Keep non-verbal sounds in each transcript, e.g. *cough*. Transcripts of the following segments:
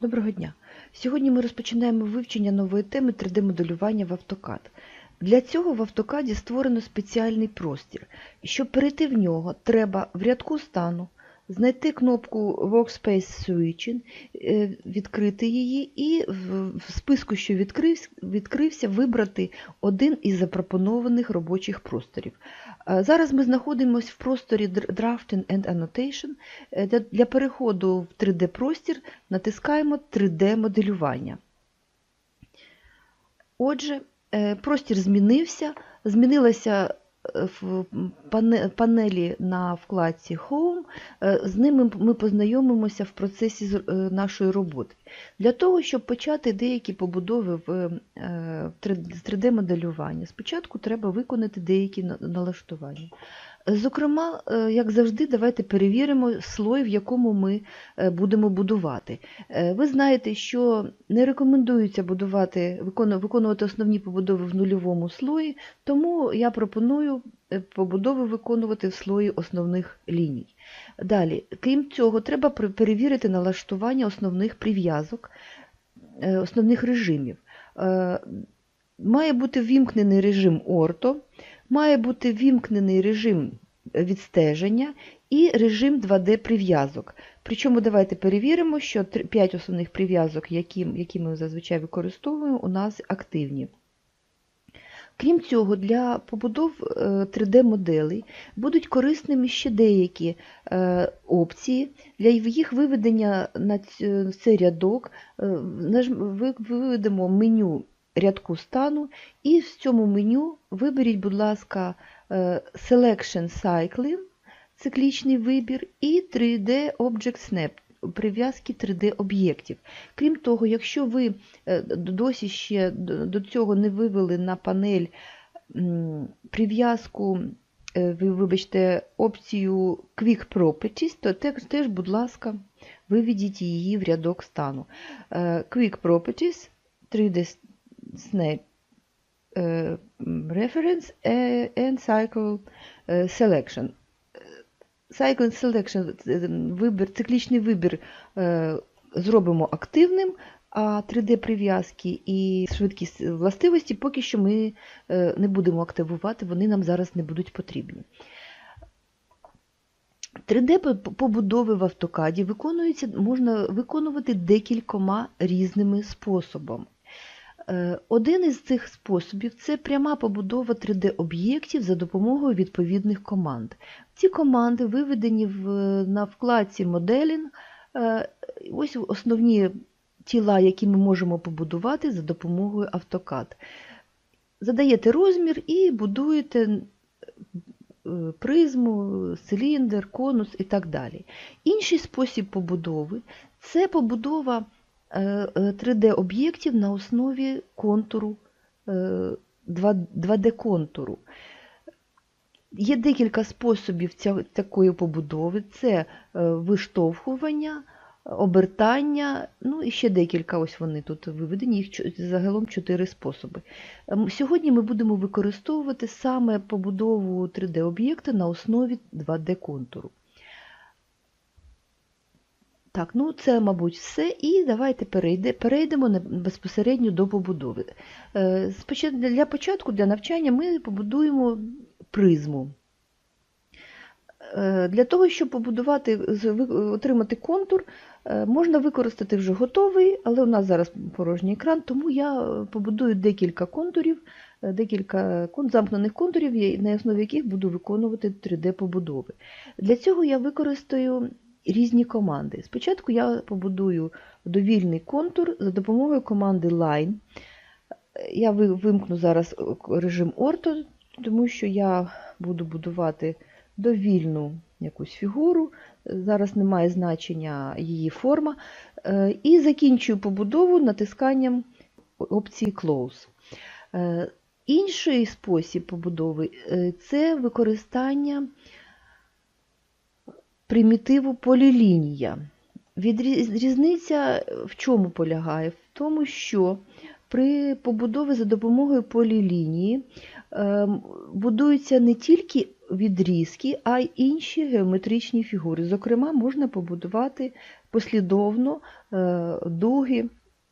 Доброго дня! Сьогодні ми розпочинаємо вивчення нової теми 3D-моделювання в AutoCAD. Для цього в AutoCAD створено спеціальний простір. Щоб перейти в нього, треба в рядку стану знайти кнопку Workspace Switching, е, відкрити її і в списку, що відкрився, вибрати один із запропонованих робочих просторів. Е, Зараз ми знаходимося в просторі Drafting and Annotation. Е, Для, переходу в 3D-простір натискаємо 3D-моделювання. Отже, простір змінився, змінилася в панелі на вкладці Home, е, з ними ми познайомимося в процесі е, нашої роботи. Для того, щоб почати деякі побудови в е, 3D-моделювання, спочатку треба виконати деякі налаштування. Зокрема, е, як завжди, давайте перевіримо слой, в якому ми е, будемо будувати. Е, Ви знаєте, що не рекомендується будувати, виконувати основні побудови в нульовому слої, тому я пропоную побудови виконувати в слої основних ліній. Далі, крім цього, треба перевірити налаштування основних прив'язок, основних режимів. Має бути ввімкнений режим орто, має бути ввімкнений режим відстеження і режим 2D-прив'язок. Причому давайте перевіримо, що 5 основних прив'язок, які, які ми зазвичай використовуємо, у нас активні. Крім цього, для побудов 3D-моделей будуть корисними ще деякі е, опції. Для їх виведення на цей рядок е, виведемо меню рядку стану і в цьому меню виберіть, будь ласка, е, Selection Cycling, циклічний вибір, і 3D Object Snap, прив'язки 3D-об'єктів. Крім того, якщо ви е, досі ще до цього не вивели на панель прив'язку, е, ви вибачте, опцію Quick Properties, то теж, будь ласка, виведіть її в рядок стану. Quick Properties, 3D Snap е, Reference е, and Cycle е, Selection. Cycle Selection, вибір, циклічний вибір зробимо активним, а 3D-прив'язки і швидкість властивості поки що ми не будемо активувати, вони нам зараз не будуть потрібні. 3D-побудови в автокаді виконуються, можна виконувати декількома різними способами. Е, Один із цих способів це пряма побудова 3D-об'єктів за допомогою відповідних команд. Ці команди виведені в, на вкладці Моделінг. Е, Ось основні тіла, які ми можемо побудувати за допомогою AutoCAD. Задаєте розмір і будуєте е, призму, циліндр, конус і так далі. Інший спосіб побудови це побудова 3D-об'єктів на основі контуру 2D-контуру. Є декілька способів такої побудови: це е, виштовхування, обертання, ну і ще декілька, ось вони тут виведені, їх загалом чотири способи. Ем, Сьогодні ми будемо використовувати саме побудову 3D-об'єкта на основі 2D-контуру. Так, ну це, мабуть, все. І давайте перейде, перейдемо безпосередньо до побудови. Е, Для початку, для навчання ми побудуємо призму. Е, Для того, щоб побудувати, отримати контур, е, можна використати вже готовий, але у нас зараз порожній екран, тому я побудую декілька контурів, декілька замкнених контурів, на основі яких буду виконувати 3D-побудови. Для цього я використаю різні команди. Спочатку я побудую довільний контур за допомогою команди Line. Я вимкну зараз е, режим орто, тому що я буду будувати довільну якусь фігуру. Зараз немає значення її форма. Е, І закінчую побудову натисканням опції Close. Е, Інший спосіб побудови це використання примітиву полілінія. Різниця в чому полягає? В тому, що при побудові за допомогою полілінії ем, будуються не тільки відрізки, а й інші геометричні фігури. Зокрема, можна побудувати послідовно е, дуги,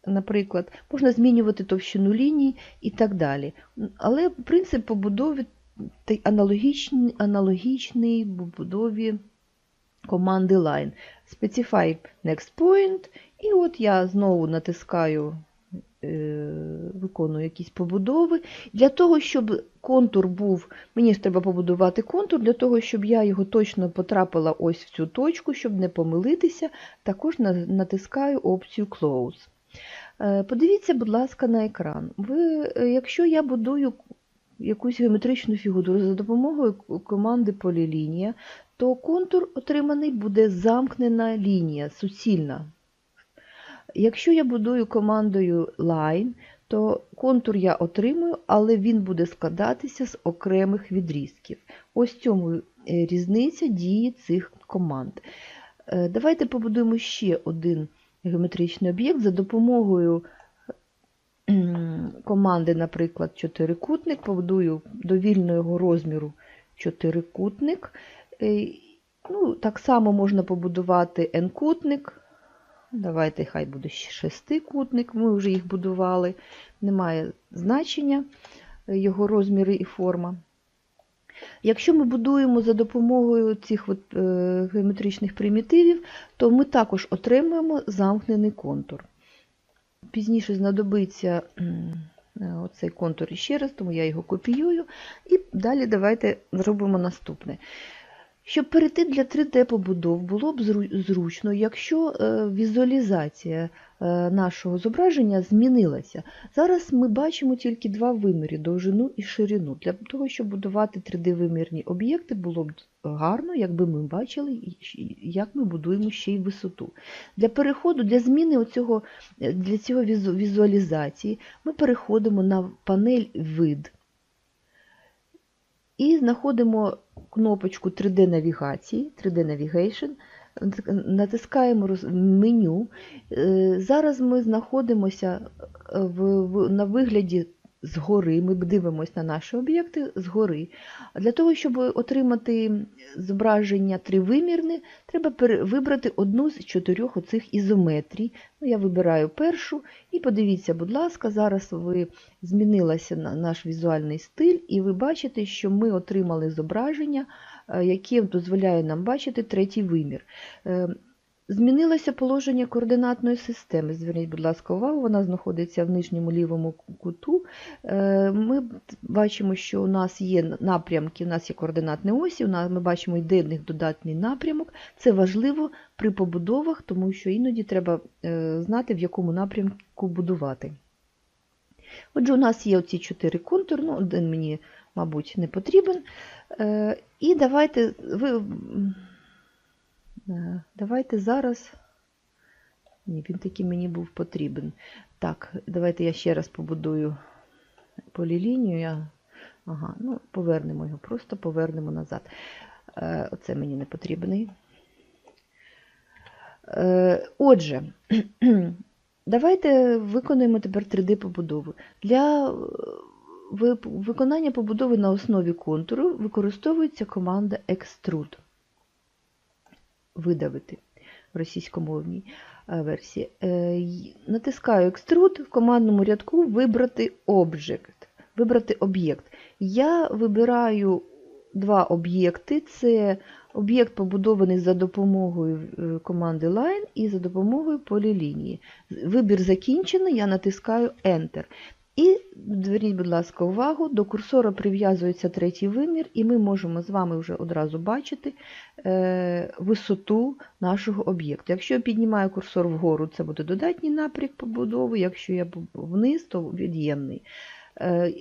наприклад, можна змінювати товщину ліній і так далі. Але принцип побудови аналогічний, аналогічний побудові команди line. Specify next point, і от я знову натискаю, е, виконую якісь побудови. Для того, щоб контур був, мені ж треба побудувати контур, для того, щоб я його точно потрапила ось в цю точку, щоб не помилитися, також натискаю опцію Close. Е, Подивіться, будь ласка, на екран. Ви, е, якщо я будую якусь геометричну фігуру за допомогою команди полілінія, то контур отриманий буде замкнена лінія, суцільна. Якщо я будую командою line, то контур я отримую, але він буде складатися з окремих відрізків. Ось цьому е, різниця дії цих команд. Е, Давайте побудуємо ще один геометричний об'єкт за допомогою команди, наприклад, чотирикутник, побудую довільного розміру чотирикутник. Е, Ну, так само можна побудувати n-кутник. Давайте хай буде шестикутник, ми вже їх будували, немає значення його розміри і форма. Якщо ми будуємо за допомогою цих от, е, геометричних примітивів, то ми також отримуємо замкнений контур. Пізніше знадобиться е, оцей контур іще раз, тому я його копіюю. І далі давайте зробимо наступне. Щоб перейти для 3D-побудов, було б зручно, якщо е, візуалізація е, нашого зображення змінилася. Зараз ми бачимо тільки два виміри довжину і ширину. Для того, щоб будувати 3D-вимірні об'єкти, було б гарно, якби ми бачили, як ми будуємо ще й висоту. Для переходу, для зміни оцього, е, для цього візу- візуалізації ми переходимо на панель Вид і знаходимо кнопочку 3D навігації, 3D Navigation, натискаємо роз- меню. Е, Зараз ми знаходимося в, в, на вигляді згори, ми дивимося на наші об'єкти згори. Для того, щоб отримати зображення тривимірне, треба вибрати одну з чотирьох оцих ізометрій. Ну, я вибираю першу, і подивіться, будь ласка, зараз ви змінилася на- наш візуальний стиль, і ви бачите, що ми отримали зображення, е, яке дозволяє нам бачити третій вимір. Змінилося положення координатної системи. Зверніть, будь ласка, увагу, вона знаходиться в нижньому лівому куту. Е, Ми бачимо, що у нас є напрямки, у нас є координатні осі, ми бачимо йде в них додатний напрямок. Це важливо при побудовах, тому що іноді треба е, знати, в якому напрямку будувати. Отже, у нас є оці чотири контури, ну, один мені, мабуть, не потрібен. Е, І давайте ви. Е, Давайте зараз. Ні, він таки мені був потрібен. Так, давайте я ще раз побудую полілінію. Ага, ну, повернемо його, просто повернемо назад. Е, Оце мені не потрібний. Е, Отже, *clears throat* давайте виконаємо тепер 3D-побудову. Для виконання побудови на основі контуру використовується команда Extrude. Видавити в російськомовній е, версії. Е, Натискаю Extrude в командному рядку вибрати Object. Вибрати об'єкт. Я вибираю два об'єкти. Це об'єкт побудований за допомогою е, команди Line і за допомогою полілінії. Вибір закінчений, я натискаю Enter. І зверніть, будь ласка, увагу, до курсора прив'язується третій вимір, і ми можемо з вами вже одразу бачити е, висоту нашого об'єкту. Якщо я піднімаю курсор вгору, це буде додатній напрямок побудови, якщо я вниз, то від'ємний. Е,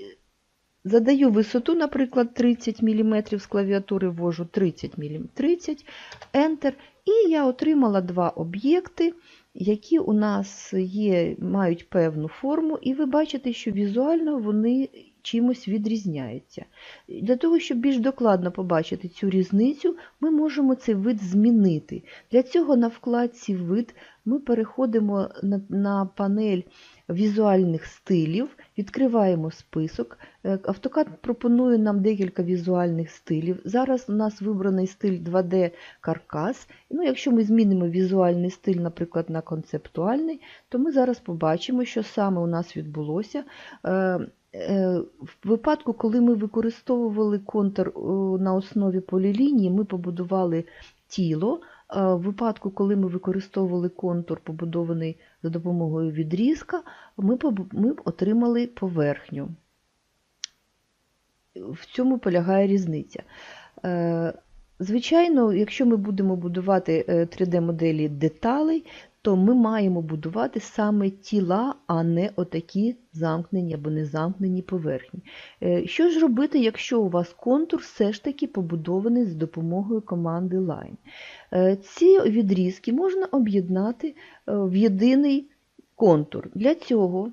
Задаю висоту, наприклад, 30 мм з клавіатури, ввожу 30 мм, 30, Enter, і я отримала два об'єкти, які у нас є, мають певну форму, і ви бачите, що візуально вони чимось відрізняються. Для того, щоб більш докладно побачити цю різницю, ми можемо цей вид змінити. Для цього на вкладці Вид ми переходимо на, на панель візуальних стилів, відкриваємо список. Е, AutoCAD пропонує нам декілька візуальних стилів. Зараз у нас вибраний стиль 2D каркас. Ну, Якщо ми змінимо візуальний стиль, наприклад, на концептуальний, то ми зараз побачимо, що саме у нас відбулося. Е, е, В випадку, коли ми використовували контур на основі полілінії, ми побудували тіло. В випадку, коли ми використовували контур, побудований за допомогою відрізка, ми ми отримали поверхню. В цьому полягає різниця. Е, звичайно, якщо ми будемо будувати 3D-моделі деталей, то ми маємо будувати саме тіла, а не отакі замкнені або незамкнені поверхні. Е, що ж робити, якщо у вас контур все ж таки побудований з допомогою команди Line? Е, ці відрізки можна об'єднати е, в єдиний контур. Для цього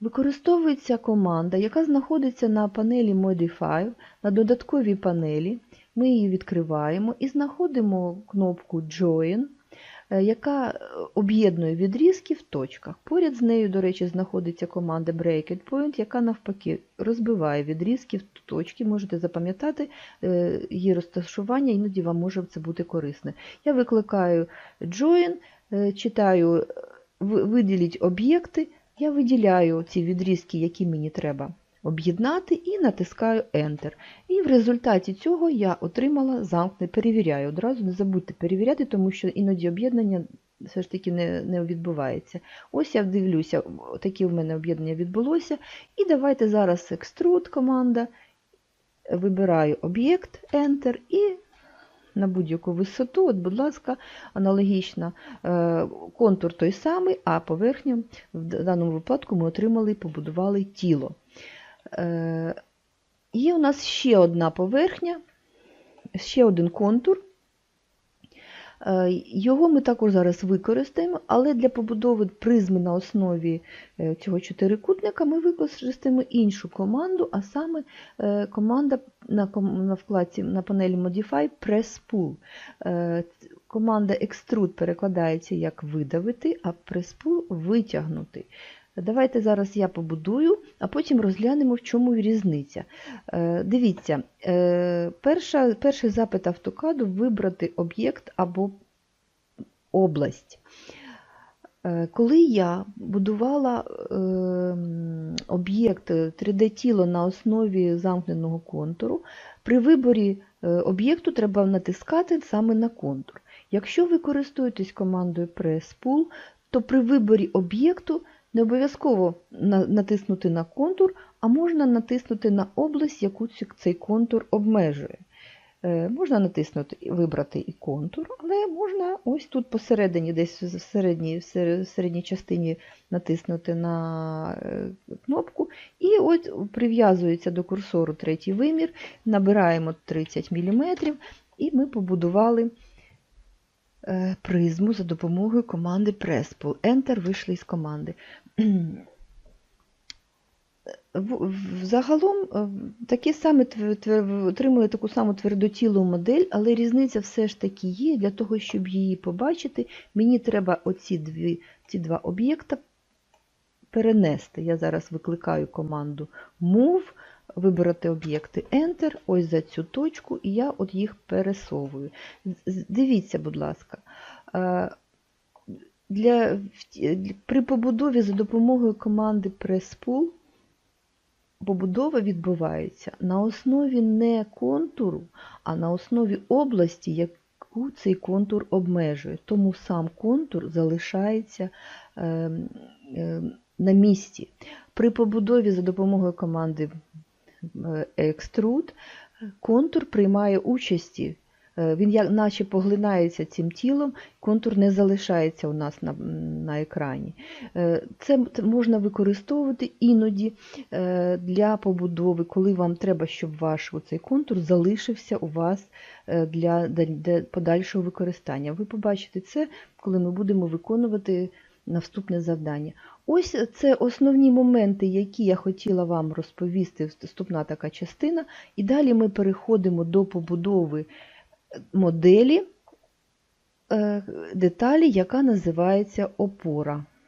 використовується команда, яка знаходиться на панелі Modify, на додатковій панелі. Ми її відкриваємо і знаходимо кнопку Join. Е, яка об'єднує відрізки в точках. Поряд з нею, до речі, знаходиться команда Break It Point, яка навпаки розбиває відрізки в точки. Можете запам'ятати е, її розташування, іноді вам може це бути корисне. Я викликаю Join, е, читаю, виділіть об'єкти, я виділяю ці відрізки, які мені треба об'єднати і натискаю Enter. І в результаті цього я отримала замкне, перевіряю. Одразу не забудьте перевіряти, тому що іноді об'єднання все ж таки не не відбувається. Ось я дивлюся, таке в мене об'єднання відбулося. І давайте зараз Extrude команда. Вибираю об'єкт, Enter і на будь-яку висоту, от, будь ласка, аналогічно е, контур той самий, а поверхню в даному випадку ми отримали і побудували тіло. Е, є у нас ще одна поверхня, ще один контур. Е, його ми також зараз використаємо, але для побудови призми на основі е, цього чотирикутника ми використаємо іншу команду, а саме команда на вкладці на панелі Modify Press Pull. Команда Extrude перекладається як видавити, а Press Pull витягнути. Давайте зараз я побудую, а потім розглянемо, в чому різниця. Е, дивіться, е, перша, перший запит автокаду вибрати об'єкт або область. Е, коли я будувала об'єкт 3D-тіло на основі замкненого контуру, при виборі об'єкту треба натискати саме на контур. Якщо ви користуєтесь командою Press Pull, то при виборі об'єкту не обов'язково натиснути на контур, а можна натиснути на область, яку цей контур обмежує. Е, можна натиснути вибрати і контур, але можна ось тут посередині, десь в середній в середній частині натиснути на е, кнопку, і от прив'язується до курсору третій вимір, набираємо 30 мм, і ми побудували е, призму за допомогою команди Presspull. Enter вийшли із команди. Загалом е, такі саме отримали таку саму твердотілу модель, але різниця все ж таки є. Для того, щоб її побачити, мені треба оці дві, ці два об'єкта перенести. Я зараз викликаю команду Move, вибрати об'єкти Enter, ось за цю точку, і я от їх пересовую. Дивіться, будь ласка. Для, При побудові за допомогою команди PressPool побудова відбувається на основі не контуру, а на основі області, яку цей контур обмежує. Тому сам контур залишається е, е, на місці. При побудові за допомогою команди Extrude контур приймає участі він як наче поглинається цим тілом, контур не залишається у нас на на екрані. Е, це можна використовувати іноді е, для побудови, коли вам треба, щоб ваш цей контур залишився у вас для, для подальшого використання. Ви побачите це, коли ми будемо виконувати наступне завдання. Ось це основні моменти, які я хотіла вам розповісти, вступна така частина. І далі ми переходимо до побудови моделі е, деталі, яка називається опора.